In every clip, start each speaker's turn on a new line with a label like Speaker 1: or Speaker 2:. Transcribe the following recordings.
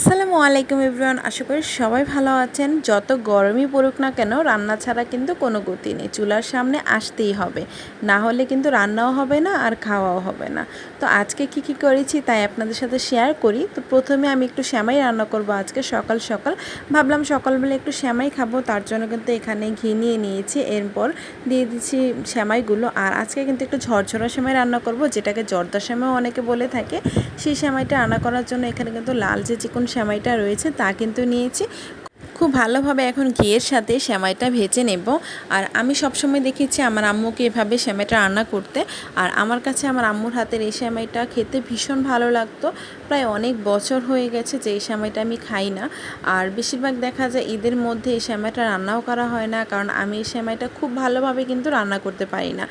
Speaker 1: আসসালামু আলাইকুম এভরিওয়ান, আশা করি সবাই ভালো আছেন। যত গরমই পড়ুক না কেন, রান্না ছাড়া কিন্তু কোনো গতি নেই। চুলার সামনে আসতেই হবে। না হলে কিন্তু রান্নাও হবে না আর খাওয়াও হবে না। তো আজকে কি কি করেছি তাই আপনাদের সাথে শেয়ার করি। তো প্রথমে আমি একটু শ্যামাই রান্না করব আজকে সকাল সকাল। ভাবলাম সকালবেলা একটু শ্যামাই খাব, তার জন্য কিন্তু এখানে ঘি নিয়ে নিয়েছি। এরপর দিয়ে দিচ্ছি শ্যামাইগুলো আর আজকে কিন্তু একটু ঝরঝরা শ্যামাই রান্না করব, যেটাকে জর্দা শ্যামাও অনেকে বলে থাকে। সেই শ্যামাইটা রান্না করার জন্য এখানে কিন্তু লাল যে চিকন সেমাইটা রয়েছে তা কিন্তু নিয়েছি। খুব ভালোভাবে এখন ঘিয়ের সাথে সেমাইটা ভেজে নেব। আর আমি সবসময় দেখেছি আমার আম্মুকে এভাবে সেমাইটা রান্না করতে। আর আমার কাছে আমার আম্মুর হাতের এই সেমাইটা খেতে ভীষণ ভালো লাগতো। প্রায় অনেক বছর হয়ে গেছে যে এই সেমাইটা আমি খাই না। আর বেশিরভাগ দেখা যায় ঈদের মধ্যে এই সেমাইটা রান্নাও করা হয় না, কারণ আমি এই সেমাইটা খুব ভালোভাবে কিন্তু রান্না করতে পারি না।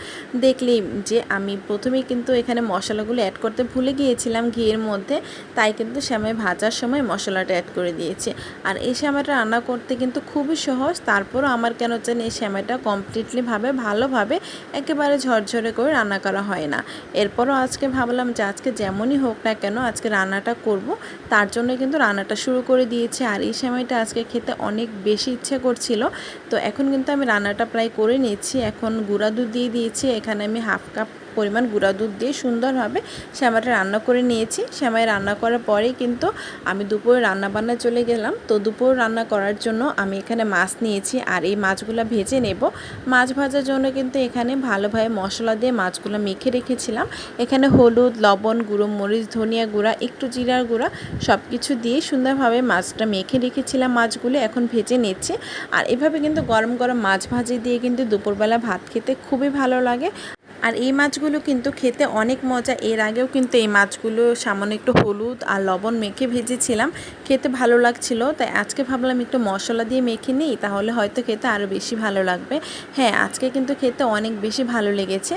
Speaker 1: দেখলেই যে আমি প্রথমেই কিন্তু এখানে মশলাগুলো অ্যাড করতে ভুলে গিয়েছিলাম ঘিয়ের মধ্যে, তাই কিন্তু সেমাই ভাজার সময় মশলাটা অ্যাড করে দিয়েছি। আর এই সেমাইটা রান্না করতে কিন্তু খুবই সহজ। তারপরও আমার কেন জানি এই সেমাইটা কমপ্লিটলিভাবে ভালোভাবে একেবারে ঝরঝরে করে রান্না করা হয় না। এরপরও আজকে ভাবলাম যে আজকে যেমনই হোক না কেন আজকে রান্নাটা করব। তার জন্য কিন্তু রান্নাটা শুরু করে দিয়েছি। আর এই সময়টা আজকে খেতে অনেক বেশি ইচ্ছে করছিল। তো এখন কিন্তু আমি রান্নাটা প্রায় করে নিয়েছি এখন গুঁড়া দুধ দিয়ে দিয়েছি। এখানে আমি হাফ কাপ পরিমাণ গুঁড়া দুধ দিয়ে সুন্দরভাবে শ্যামাটা রান্না করে নিয়েছি। শ্যামাই রান্না করার পরেই কিন্তু আমি দুপুরে রান্না বান্না চলে গেলাম। তো দুপুর রান্না করার জন্য আমি এখানে মাছ নিয়েছি আর এই মাছগুলো ভেজে নেব। মাছ ভাজার জন্য কিন্তু এখানে ভালোভাবে মশলা দিয়ে মাছগুলো মেখে রেখেছিলাম। এখানে হলুদ, লবণ গুঁড়ো, মরিচ, ধনিয়া গুঁড়া, একটু জিরার গুঁড়া সব কিছু দিয়ে সুন্দরভাবে মাছটা মেখে রেখেছিলাম মাছগুলো এখন ভেজে নিচ্ছে। আর এভাবে কিন্তু গরম গরম মাছ ভাজি দিয়ে কিন্তু দুপুরবেলা ভাত খেতে খুবই ভালো লাগে। আর এই মাছগুলো কিন্তু খেতে অনেক মজা। এর আগেও কিন্তু এই মাছগুলো সামান্য একটু হলুদ আর লবণ মেখে ভেজেছিলাম। খেতে ভালো লাগছিল, তাই আজকে ভাবলাম একটু মশলা দিয়ে মেখে নিই, তাহলে হয়তো খেতে আরও বেশি ভালো লাগবে। হ্যাঁ আজকে কিন্তু খেতে অনেক বেশি ভালো লেগেছে।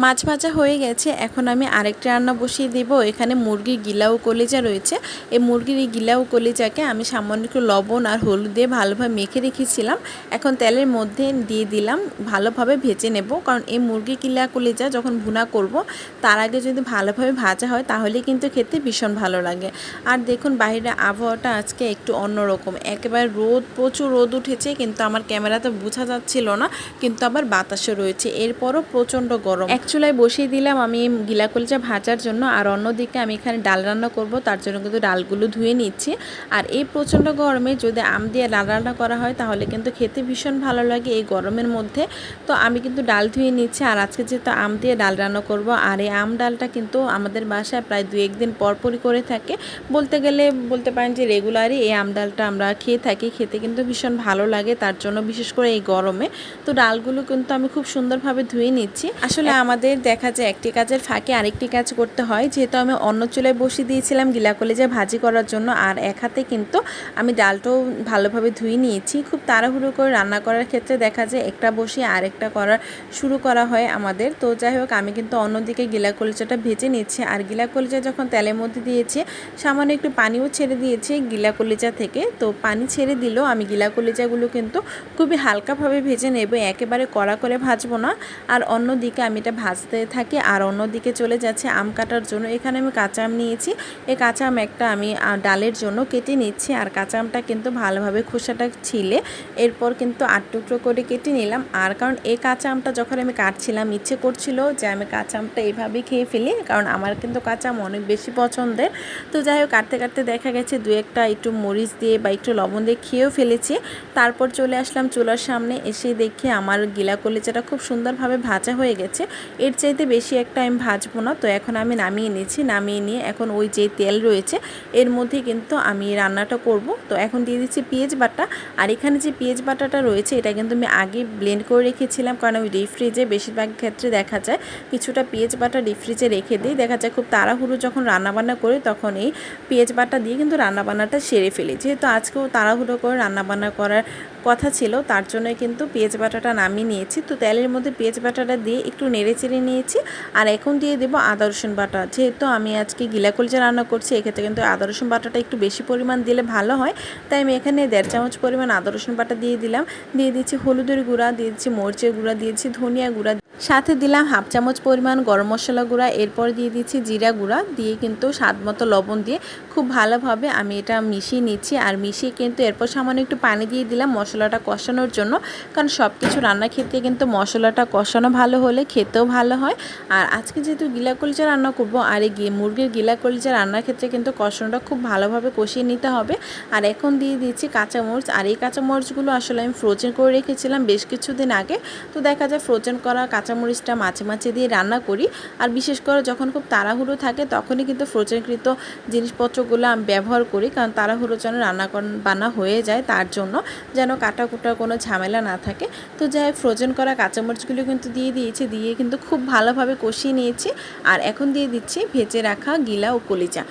Speaker 1: মাছ ভাজা হয়ে গেছে, এখন আমি আরেকটা রান্না বসিয়ে দেব। এখানে মুরগির গিলাও কলিজা রয়েছে। এই মুরগির এই গিলাও কলিজাকে আমি সামান্য একটু লবণ আর হলুদ দিয়ে ভালোভাবে মেখে রেখেছিলাম। এখন তেলের মধ্যে দিয়ে দিলাম, ভালোভাবে ভেজে নেব। কারণ এই মুরগির গিলা কলিজা যখন ভুনা করব, তার আগে যদি ভালোভাবে ভাজা হয়, তাহলে কিন্তু খেতে ভীষণ ভালো লাগে। আর দেখুন, বাইরে আবহাওয়াটা আজকে একটু অন্যরকম। একেবারে রোদ, প্রচুর রোদ উঠেছে, কিন্তু আমার ক্যামেরাতে বোঝা যাচ্ছিল না, কিন্তু আবার বাতাসও রয়েছে। এরপরও প্রচণ্ড গরম। এক চুলায় বসিয়ে দিলাম আমি গিলা কলচা ভাজার জন্য। আর অন্যদিকে আমি এখানে ডাল রান্না করব তার জন্য কিন্তু ডালগুলো ধুয়ে নিচ্ছি। আর এই প্রচণ্ড গরমে যদি আম দিয়ে ডাল রান্না করা হয় তাহলে কিন্তু খেতে ভীষণ ভালো লাগে এই গরমের মধ্যে। তো আমি কিন্তু ডাল ধুয়ে নিচ্ছি আর আজকে যেহেতু আম দিয়ে ডাল রান্না করব আর এই আম ডালটা কিন্তু আমাদের বাসায় প্রায় দু একদিন পরপরই করে থাকে। বলতে গেলে বলতে পারেন যে রেগুলারই এই আম ডালটা আমরা খেয়ে থাকি খেতে কিন্তু ভীষণ ভালো লাগে তার জন্য বিশেষ করে এই গরমে। তো ডালগুলো কিন্তু আমি খুব সুন্দরভাবে ধুয়ে নিচ্ছি। আসলে আমাদের দেখা যায় একটি কাজের ফাঁকে আরেকটি কাজ করতে হয়। যেহেতু আমি অন্য চুলায় বসিয়ে দিয়েছিলাম গিলা কলেজে ভাজি করার জন্য, আর এক হাতে কিন্তু আমি ডালটাও ভালোভাবে ধুয়ে নিয়েছি। খুব তাড়াহুড়ো করে রান্না করার ক্ষেত্রে দেখা যায় একটা বসিয়ে আরেকটা করার শুরু করা হয় আমাদের। তো যাই হোক, আমি কিন্তু অন্যদিকে গিলা কলিচাটা ভেজে নিচ্ছি। আর গিলা কলিচা যখন তেলের মধ্যে দিয়েছি, সামান্য একটু পানিও ছেড়ে দিয়েছি গিলা কলিচা থেকে। তো পানি ছেড়ে দিলেও আমি গিলা কলিচাগুলো কিন্তু খুবই হালকাভাবে ভেজে নেব। একেবারে কড়া করে ভাজবো না। আর অন্যদিকে আমি এটা ভাজতে থাকি আর অন্যদিকে চলে যাচ্ছে আম কাটার জন্য। এখানে আমি কাঁচা আম নিয়েছি। এই কাঁচা আম একটা আমি ডালের জন্য কেটে নিচ্ছি আর কাঁচা আমটা কিন্তু ভালোভাবে খোসাটা ছিলে। এরপর কিন্তু আট টুকরো করে কেটে নিলাম। আর কারণ এই কাঁচা আমটা যখন আমি কাটছিলাম, ইচ্ছে করছিল যে আমি কাঁচা আমটা এইভাবেই খেয়ে ফেলি, কারণ আমার কিন্তু কাঁচা আম অনেক বেশি পছন্দের। তো যাই হোক, কাটতে কাটতে দেখা গেছে দু একটা একটু মরিচ দিয়ে বা একটু লবণ দিয়ে খেয়েও ফেলেছি। তারপর চলে আসলাম চুলার সামনে, এসে দেখে আমার গিলা কলিচাটা খুব সুন্দরভাবে ভাজা হয়ে গেছে। এর চাইতে বেশি একটা আমি ভাজবো না। তো এখন আমি নামিয়ে নিয়েছি নামিয়ে নিয়ে এখন ওই যে তেল রয়েছে, এর মধ্যে কিন্তু আমি রান্নাটা করব। তো এখন দিয়ে দিচ্ছি পেঁয়াজ বাটা। আর এখানে যে পেঁয়াজ বাটাটা রয়েছে, এটা কিন্তু আমি আগে ব্লেন্ড করে রেখেছিলাম। কারণ ওই ডিপ ফ্রিজে বেশিরভাগ ক্ষেত্রে দেখা যায় কিছুটা পেঁয়াজ বাটা ফ্রিজে রেখে দিই। দেখা যায় খুব তাড়াহুড়ো যখন রান্নাবান্না করি, তখন এই পেঁয়াজ বাটা দিয়ে কিন্তু রান্নাবান্নাটা সেরে ফেলি। যেহেতু আজকেও তাড়াহুড়ো করে রান্নাবান্না করার কথা ছিল, তার জন্যই কিন্তু পেঁয়াজ বাটাটা নামিয়ে নিয়েছি। তো তেলের মধ্যে পেঁয়াজ বাটাটা দিয়ে একটু নেড়ে চেড়ে নিয়েছি আর এখন দিয়ে দেবো আদা, রসুন বাটা। যেহেতু আমি আজকে গিলা কলচা রান্না করছি, এক্ষেত্রে কিন্তু আদা, রসুন বাটাটা একটু বেশি পরিমাণ দিলে ভালো হয়। তাই আমি এখানে দেড় চামচ পরিমাণ আদা, রসুন বাটা দিয়ে দিলাম। দিয়ে দিচ্ছি হলুদের গুঁড়া, দিয়ে দিচ্ছি মরিচের গুঁড়া দিয়েছি ধনিয়া গুঁড়া। সাথে দিলাম হাফ চামচ পরিমাণ গরম মশলা গুঁড়া, এরপর দিয়ে দিচ্ছি জিরা গুঁড়া। দিয়ে কিন্তু স্বাদ মতো লবণ দিয়ে খুব ভালোভাবে আমি এটা মিশিয়ে নিচ্ছি। আর মিশিয়ে কিন্তু এরপর সামান্য একটু পানি দিয়ে দিলাম মশলাটা কষানোর জন্য। কারণ সব কিছু রান্না খেতে কিন্তু মশলাটা কষানো ভালো হলে খেতেও ভালো হয়। আর আজকে যেহেতু গিলা কলিজা রান্না করব, আর এই মুরগির গিলা কলিজা রান্নার ক্ষেত্রে কিন্তু কষানোটা খুব ভালোভাবে কষিয়ে নিতে হবে। আর এখন দিয়ে দিচ্ছি কাঁচামরিচ। আর এই কাঁচামরিচগুলো আসলে আমি ফ্রোজেন করে রেখেছিলাম বেশ কিছুদিন আগে। তো দেখা যায় ফ্রোজেন করা কাঁচামরিচটা মাঝে মাঝে দিয়ে রান্না করি। আর বিশেষ করে যখন খুব তাড়াহুড়ো থাকে তখনই কিন্তু ফ্রোজেনকৃত জিনিসপত্রগুলো আমি ব্যবহার করি, কারণ তাড়াহুড়ো যেন রান্না বান্না হয়ে যায় তার জন্য, যেন কাটা কুটার কোনো ঝামেলা না থাকে। তো যাই ফ্রোজেন করা কাঁচামরিচগুলো কিন্তু দিয়ে দিয়েছি, দিয়ে কিন্তু খুব ভালোভাবে কষিয়ে নিয়েছি। আর এখন দিয়ে দিচ্ছি ভেজে রাখা গিলা ও কলিচা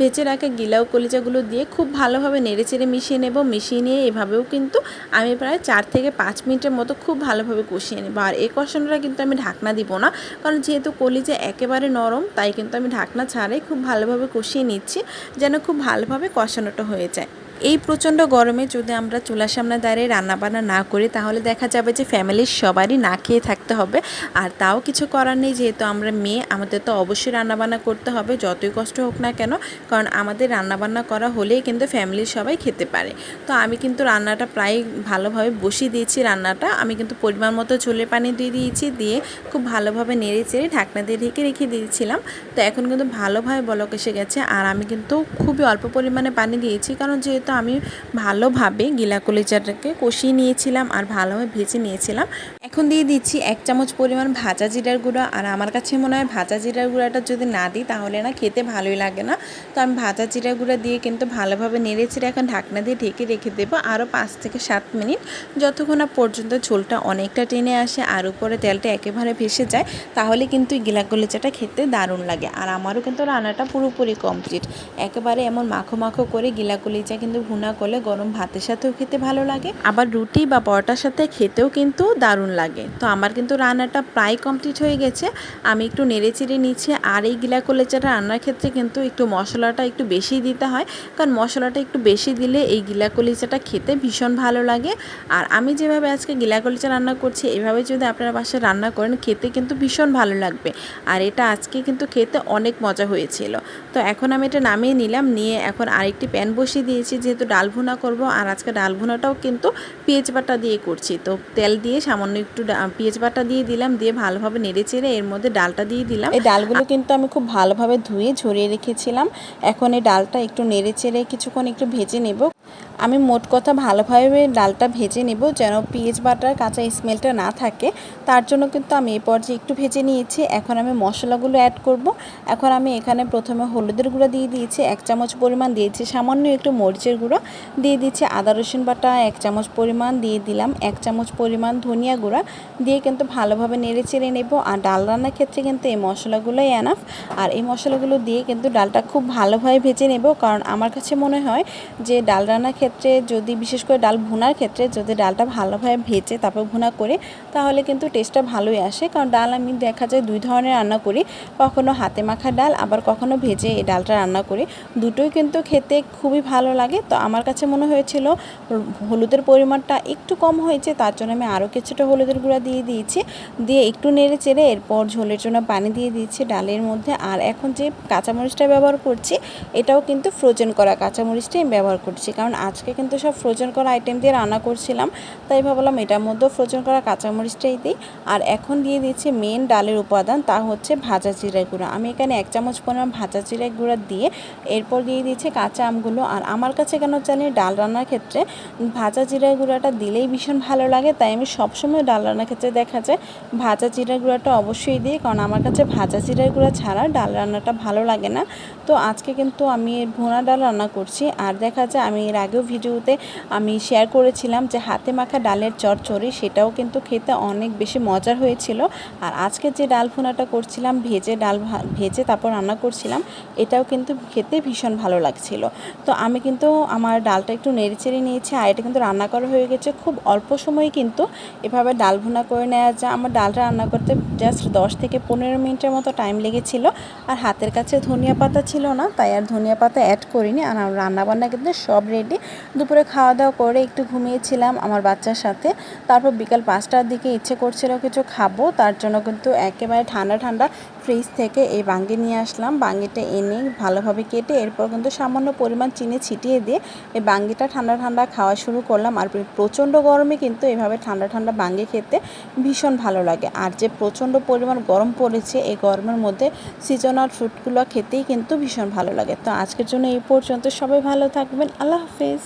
Speaker 1: ভেজে রাখা গিলা ও কলিজাগুলো দিয়ে খুব ভালোভাবে নেড়েচেড়ে মিশিয়ে নেব। মিশিয়ে নিয়ে এভাবেও কিন্তু আমি প্রায় চার থেকে পাঁচ মিনিটের মতো খুব ভালোভাবে কষিয়ে নেব। আর এই কষানোটা কিন্তু আমি ঢাকনা দিব না। কারণ যেহেতু কলিজা একেবারে নরম, তাই কিন্তু আমি ঢাকনা ছাড়াই খুব ভালোভাবে কষিয়ে নিচ্ছি, যেন খুব ভালোভাবে কষানোটা হয়ে যায়। এই প্রচণ্ড গরমে যদি আমরা চুলার সামনে দাঁড়িয়ে রান্নাবান্না না করি, তাহলে দেখা যাবে যে ফ্যামিলির সবারই না খেয়ে থাকতে হবে। আর তাও কিছু করার নেই, যেহেতু আমরা মেয়ে, আমাদের তো অবশ্যই রান্নাবান্না করতে হবে, যতই কষ্ট হোক না কেন। কারণ আমাদের রান্নাবান্না করা হলেই কিন্তু ফ্যামিলির সবাই খেতে পারে। তো আমি কিন্তু রান্নাটা প্রায় ভালোভাবে বসিয়ে দিয়েছি রান্নাটা। আমি কিন্তু পরিমাণ মতো ঝোলের পানি দিয়ে দিয়েছি, দিয়ে খুব ভালোভাবে নেড়ে চেড়ে ঢাকনা দিয়ে ঢেকে রেখে দিয়েছিলাম। তো এখন কিন্তু ভালোভাবে বলক এসে গেছে। আর আমি কিন্তু খুবই অল্প পরিমাণে পানি দিয়েছি, কারণ যেহেতু আমি ভালোভাবে গিলা কলিজাটাকে কষিয়ে নিয়েছিলাম আর ভালোভাবে ভেজে নিয়েছিলাম। এখন দিয়ে দিচ্ছি এক চামচ পরিমাণ ভাজা জিরার গুঁড়া। আর আমার কাছে মনে হয় ভাজা জিরার গুঁড়াটা যদি না দিই তাহলে না খেতে ভালোই লাগে না। তো আমি ভাজা জিরা গুঁড়া দিয়ে কিন্তু ভালোভাবে নেড়ে চেড়ে এখন ঢাকনা দিয়ে ঢেকে রেখে দেবো আরও পাঁচ থেকে সাত মিনিট। যতক্ষণ না পর্যন্ত ঝোলটা অনেকটা টেনে আসে আর উপরে তেলটা একেবারে ভেসে যায়, তাহলে কিন্তু গিলা কলিচাটা খেতে দারুণ লাগে। আর আমারও কিন্তু রান্নাটা পুরোপুরি কমপ্লিট একেবারে এমন মাখো মাখো করে গিলা কলিচা কিন্তু ভুনা করলে গরম ভাতের সাথেও খেতে ভালো লাগে। আবার রুটি বা পরোটার সাথে খেতেও কিন্তু দারুণ লাগে। তো আমার কিন্তু রান্নাটা প্রায় কমপ্লিট হয়ে গেছে। আমি একটু নেড়ে চেড়ে নিচ্ছি। আর এই গিলা কলিচাটা রান্নার ক্ষেত্রে কিন্তু একটু মশলাটা একটু বেশি দিতে হয়। কারণ মশলাটা একটু বেশি দিলে এই গিলা কলিচাটা খেতে ভীষণ ভালো লাগে। আর আমি যেভাবে আজকে গিলা কলিচা রান্না করছি, এভাবে যদি আপনারা বাসায় রান্না করেন, খেতে কিন্তু ভীষণ ভালো লাগবে। আর এটা আজকে কিন্তু খেতে অনেক মজা হয়েছিল। তো এখন আমি এটা নামিয়ে নিলাম। নিয়ে এখন আরেকটি প্যান বসিয়ে দিয়েছি। যেহেতু ডাল ভুনা করব আর আজকে ডাল ভুনাটাও কিন্তু পেঁয়াজ বাটা দিয়ে করছি। তো তেল দিয়ে সামান্য একটু পেঁয়াজ বাটা দিয়ে দিলাম দিয়ে ভালোভাবে নেড়ে চেড়ে এর মধ্যে ডালটা দিয়ে দিলাম। এই ডালগুলো কিন্তু আমি খুব ভালোভাবে ধুয়ে ঝরিয়ে রেখেছিলাম। এখন এই ডালটা একটু নেড়ে চেড়ে কিছুক্ষণ একটু ভেজে নেব। আমি মোট কথা ভালোভাবে ডালটা ভেজে নেব যেন পেঁয়াজ বাটার কাঁচা স্মেলটা না থাকে। তার জন্য কিন্তু আমি এই পর্যায়ে একটু ভেজে নিয়েছি। এখন আমি মশলাগুলো অ্যাড করব। এখন আমি এখানে প্রথমে হলুদের গুঁড়ো দিয়ে দিয়েছি, এক চামচ পরিমাণ দিয়েছি সামান্য একটু মরিচের গুঁড়ো। দিয়ে দিচ্ছি আদা, রসুন বাটা, এক চামচ পরিমাণ দিয়ে দিলাম, এক চামচ পরিমাণ ধনিয়া গুঁড়া। দিয়ে কিন্তু ভালোভাবে নেড়ে চেড়ে নেব। আর ডাল রান্নার ক্ষেত্রে কিন্তু এই মশলাগুলোই এনাফ আর এই মশলাগুলো দিয়ে কিন্তু ডালটা খুব ভালোভাবে ভেজে নেব। কারণ আমার কাছে মনে হয় যে ডাল রান্নার ক্ষেত্রে যদি, বিশেষ করে ডাল ভুনার ক্ষেত্রে যদি ডালটা ভালোভাবে ভেজে তারপর ভুনা করে, তাহলে কিন্তু টেস্টটা ভালোই আসে। কারণ ডাল আমি দেখা যায় দুই ধরনের রান্না করি। কখনো হাতে মাখা ডাল, আবার কখনো ভেজে এই ডালটা রান্না করি। দুটোই কিন্তু খেতে খুবই ভালো লাগে। তো আমার কাছে মনে হয়েছিল, হলুদের পরিমাণটা একটু কম হয়েছে, তার জন্য আমি আরও কিছুটা হলুদের গুঁড়া দিয়ে দিয়েছি। দিয়ে একটু নেড়ে চেড়ে এরপর ঝোলের জন্য পানি দিয়ে দিয়েছি ডালের মধ্যে। আর এখন যে কাঁচামরিচটা ব্যবহার করছি, এটাও কিন্তু ফ্রোজেন করা কাঁচামরিচটাই ব্যবহার করছি। কারণ আজকে কিন্তু সব ফ্রোজেন করা আইটেম দিয়ে রান্না করছিলাম, তাই ভাবলাম এটার মধ্যেও ফ্রোজেন করা কাঁচামরিচটাই দিই। আর এখন দিয়ে দিচ্ছি মেন ডালের উপাদান, তা হচ্ছে ভাজা জিরা গুঁড়া। আমি এখানে এক চামচ পরিমাণ ভাজা জিরা গুঁড়া দিয়ে এরপর দিয়ে দিচ্ছি কাঁচা আমগুলো। আর আমার কাছে কেন জানি ডাল রান্নার ক্ষেত্রে ভাজা জিরা গুঁড়াটা দিলেই ভীষণ ভালো লাগে, তাই আমি সবসময় ডাল রান্নার ক্ষেত্রে দেখা যায় ভাজা জিরা গুঁড়াটা অবশ্যই দিই, কারণ আমার কাছে ভাজা জিরা গুঁড়া ছাড়া ডাল রান্নাটা ভালো লাগে না। তো আজকে কিন্তু আমি ভুনা ডাল রান্না করছি, আর দেখা যায় আমি এর আগেও ভিডিওতে আমি শেয়ার করেছিলাম যে হাতে মাখা ডালের চচ্চড়ি সেটাও কিন্তু খেতে অনেক বেশি মজার হয়েছিল। আর আজকে যে ডাল ভুনাটা করছিলাম, ভেজে ডাল ভেজে তারপর রান্না করছিলাম, এটাও কিন্তু খেতে ভীষণ ভালো লাগছিল। তো আমি কিন্তু আমার ডালটা একটু নেড়ে চেড়ে নিয়েছি, আর এটা কিন্তু রান্না করা হয়ে গেছে খুব অল্প সময়ে কিন্তু। এভাবে ডাল ভুনা করে নেওয়া যায়। আমার ডালটা রান্না করতে জাস্ট দশ থেকে পনেরো মিনিটের মতো টাইম লেগেছিল। আর হাতের কাছে ধনিয়া পাতা ছিল না, তাই আর ধনিয়া পাতা অ্যাড করিনি। আর রান্না বান্না কিন্তু সব রেডি অলরেডি দুপুরে খাওয়া দাওয়া করে একটু ঘুমিয়েছিলাম আমার বাচ্চার সাথে। তারপর বিকাল পাঁচটার দিকে ইচ্ছে করছিল কিছু খাব, তার জন্য কিন্তু একেবারে ঠান্ডা ঠান্ডা ফ্রিজ থেকে এই বাঙ্গি নিয়ে আসলাম। বাঙ্গিটা এনে ভালোভাবে কেটে এরপর কিন্তু সামান্য পরিমাণ চিনি ছিটিয়ে দিয়ে এই বাঙ্গিটা ঠান্ডা ঠান্ডা খাওয়া শুরু করলাম। আর প্রচণ্ড গরমে কিন্তু এভাবে ঠান্ডা ঠান্ডা বাঙ্গি খেতে ভীষণ ভালো লাগে। আর যে প্রচণ্ড পরিমাণ গরম পড়েছে, এই গরমের মধ্যে সিজনাল ফ্রুটগুলো খেতেই কিন্তু ভীষণ ভালো লাগে। তো আজকের জন্য এই পর্যন্ত। সবাই ভালো থাকবেন। আল্লাহ হাফেজ।